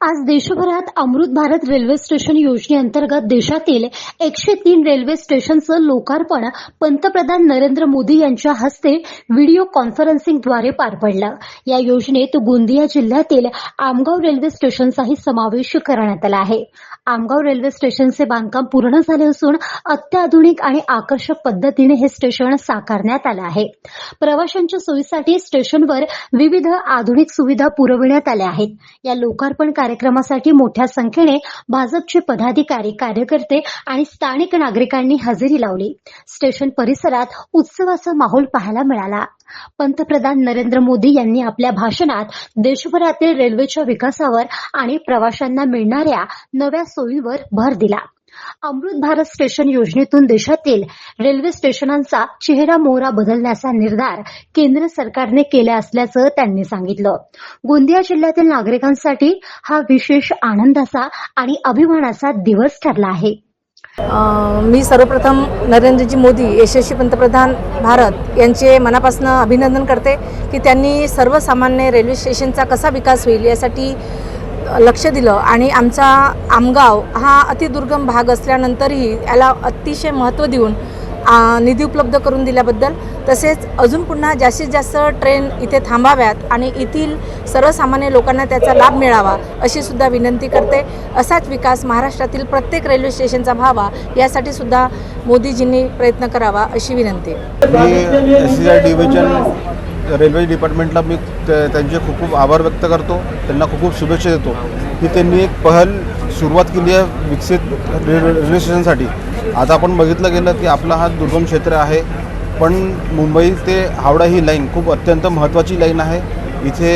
आज देशभरात Amrit Bharat railway station योजनेअंतर्गत देशातील एकशे तीन रेल्वे स्टेशनचं लोकार्पण पंतप्रधान नरेंद्र मोदी यांच्या हस्ते व्हिडिओ कॉन्फरन्सिंगद्वारे पार पडलं. या योजनेत गोंदिया जिल्ह्यातील आमगाव रेल्वे स्टेशनचाही समावेश करण्यात आला आहे. आमगाव रेल्वे स्टेशनचे बांधकाम पूर्ण झाले असून अत्याधुनिक आणि आकर्षक पद्धतीने हे स्टेशन साकारण्यात आलं आहे. प्रवाशांच्या सोयीसाठी स्टेशनवर विविध आधुनिक सुविधा पुरविण्यात आल्या आहेत. या लोकार्पण कार्यक्रमासाठी मोठ्या संख्येने भाजपचे पदाधिकारी कार्यकर्ते आणि स्थानिक नागरिकांनी हजेरी लावली. स्टेशन परिसरात उत्सवाचा माहोल पाहायला मिळाला. पंतप्रधान नरेंद्र मोदी यांनी आपल्या भाषणात देशभरातील रेल्वेच्या विकासावर आणि प्रवाशांना मिळणाऱ्या नव्या सोयींवर भर दिला. अमृत भारत स्टेशन योजनेतून देशातील रेल्वे स्टेशनांचा चेहरा मोहरा बदलण्याचा निर्धार केंद्र सरकारने केला असल्याचं त्यांनी सांगितलं. गोंदिया जिल्ह्यातील नागरिकांसाठी हा विशेष आनंदाचा आणि अभिमानाचा दिवस ठरला आहे. मी सर्वप्रथम नरेंद्रजी मोदी यशस्वी पंतप्रधान भारत यांचे मनापासून अभिनंदन करते की त्यांनी सर्वसामान्य रेल्वे स्टेशनचा कसा विकास होईल यासाठी लक्ष दिलं आणि आमचा आमगाव हा अतिदुर्गम भाग असल्यानंतरही याला अतिशय महत्त्व देऊन निधी उपलब्ध करून दिल्याबद्दल तसेच अजून पुन्हा जास्तीत जास्त ट्रेन इथे थांबाव्यात आणि येथील सर्वसामान्य लोकांना त्याचा लाभ मिळावा अशी सुद्धा विनंती करते. असाच विकास महाराष्ट्रातील प्रत्येक रेल्वे स्टेशनचा व्हावा यासाठी सुद्धा मोदीजींनी प्रयत्न करावा अशी विनंती. रेल्वे डिपार्टमेंटला मी त्या- त्यांचे खूप खूप आभार व्यक्त करतो. त्यांना खूप खूप शुभेच्छा देतो की त्यांनी एक पहल सुरुवात केली आहे विकसित रे- रेल्वे स्टेशनसाठी. आता आपण बघितलं गेलं की आपला हा दुर्गम क्षेत्र आहे पण मुंबई ते हावडा ही लाईन खूप अत्यंत महत्त्वाची लाईन आहे. इथे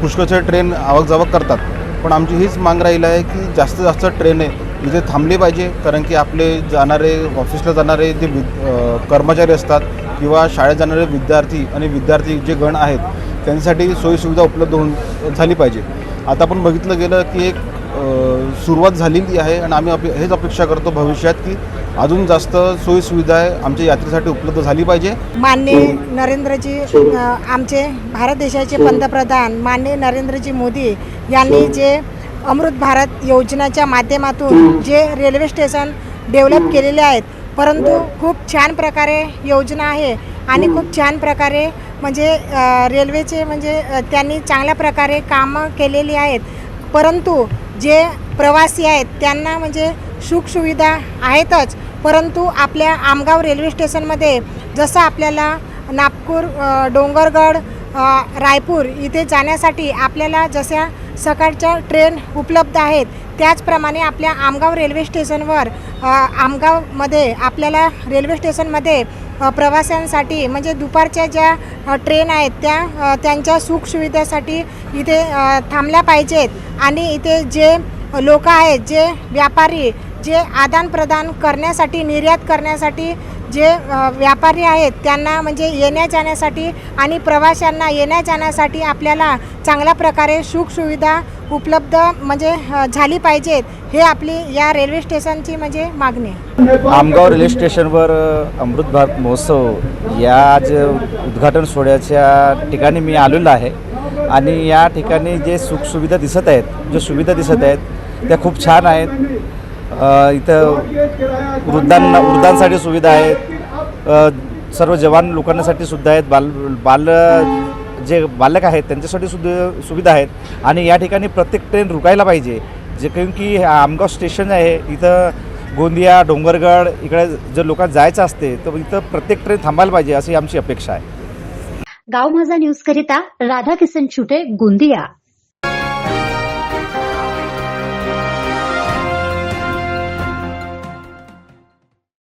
पुष्कळच्या ट्रेन आवकजावक करतात. पण आमची हीच माग राहील आहे की जास्तीत जास्त ट्रेन आहे इथे थांबली पाहिजे कारण की आपले जाणारे ऑफिसला जाणारे जे कर्मचारी असतात किंवा शाळेत जाणारे विद्यार्थी आणि विद्यार्थी जे गण आहेत त्यांच्यासाठी सोयीसुविधा उपलब्ध होऊन झाली पाहिजे. आता आपण बघितलं गेलं की एक सुरुवात झालेली आहे आणि आम्ही अपे हेच अपेक्षा करतो भविष्यात की अजून जास्त सोयीसुविधा आहे आमच्या यात्रेसाठी उपलब्ध झाली पाहिजे. माननीय नरेंद्रजी अ, आमचे भारत देशाचे पंतप्रधान माननीय नरेंद्रजी मोदी यांनी जे अमृत भारत योजनेच्या माध्यमातून जे रेल्वे स्टेशन डेव्हलप केलेले आहेत परंतु खूप छान प्रकारे योजना आहे आणि खूप छान प्रकारे म्हणजे रेल्वेचे म्हणजे त्यांनी चांगल्या प्रकारे कामं केलेली आहेत. परंतु जे प्रवासी आहेत त्यांना म्हणजे सुखसुविधा आहेतच. परंतु आपल्या आमगाव रेल्वे स्टेशनमध्ये जसं आपल्याला नागपूर डोंगरगड रायपूर इथे जाण्यासाठी आपल्याला जशा सकाळच्या ट्रेन उपलब्ध आहेत त्याचप्रमाणे आपल्या आमगाव रेल्वे स्टेशनवर आमगावमध्ये आपल्याला रेल्वे स्टेशनमध्ये प्रवाशांसाठी म्हणजे दुपारच्या ज्या ट्रेन आहेत त्या त्यांच्या सुखसुविधेसाठी इथे थांबल्या पाहिजेत. आणि इथे जे लोक आहेत जे व्यापारी जे आदानप्रदान करण्यासाठी निर्यात करण्यासाठी जे व्यापारी आहेत त्यांना म्हणजे येण्या जाण्यासाठी आणि प्रवाशांना येण्या जाण्यासाठी आपल्याला चांगल्या प्रकारे सुखसुविधा उपलब्ध म्हणजे झाली पाहिजेत हे आपली या रेल्वे स्टेशनची म्हणजे मागणी आमगाव रेल्वे स्टेशनवर अमृत भारत महोत्सव या आज उद्घाटन सोहळ्याच्या ठिकाणी मी आलेलो आहे. आणि या ठिकाणी जे सुखसुविधा दिसत आहेत जे सुविधा दिसत आहेत त्या खूप छान आहेत. इथं वृद्धांना वृद्धांसाठी सुविधा आहेत. सर्व जवान लोकांसाठी सुद्धा आहेत. बाल बाल जे बालक आहेत त्यांच्यासाठी सुद्धा सुविधा आहेत. आणि या ठिकाणी प्रत्येक ट्रेन रुकायला पाहिजे. जे कारण की आमगाव स्टेशन आहे इथं गोंदिया डोंगरगड इकडे जर लोकांना जायचं असते तर इथं प्रत्येक ट्रेन थांबायला पाहिजे अशी आमची अपेक्षा आहे. गाव माझा न्यूज करिता राधाकिसन छुटे गोंदिया.